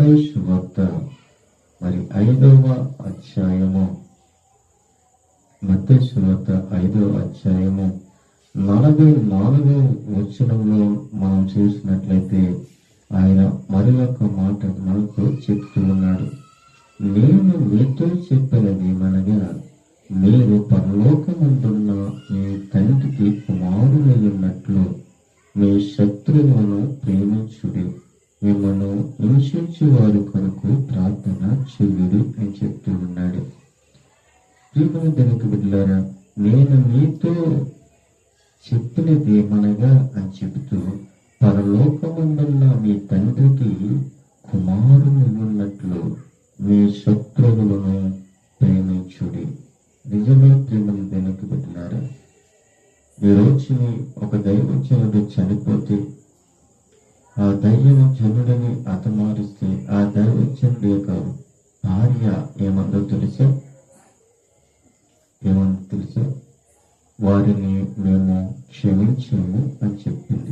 మత్తయి సువార్త మరి ఐదవ అధ్యాయము. మత్తయి సువార్త ఐదవ అధ్యాయము. నలభై నాలుగు వచనంలో మనం చూసినట్లయితే ఆయన మరి ఒక మాట మనకు చెప్తూ ఉన్నాడు. నేను మీతో చెప్పినది ఏమనగా మీరు పరలోకమందున్న మీ తండ్రికి కుమారులై ఉన్నట్లు మీ శత్రువులను ప్రేమించుడి. మిమ్మల్ని హింసించు వారు కొరకు ప్రార్థన చెయ్యుడి అని చెప్తూ ఉన్నాడు. ప్రియమైన దేవునికి బిడ్డలారా నేను మీతో చెప్పినది ఏమనగా అని చెబుతూ పరలోకమందున్న మీ తండ్రికి కుమారుని ఉన్నట్లు మీ శత్రువులను ప్రేమించుడి. నిజమే ప్రేమను దేనికి పెట్టినారా ఈ రోజుని ఒక దైవజనుడు చనిపోతే ఆ దైవజనుడిని అతమారిస్తే ఆ దైవజనుడి యొక్క భార్య ఏమందో తెలుసా? ఏమందో తెలుసా? వారిని మేము క్షమించాము అని చెప్పి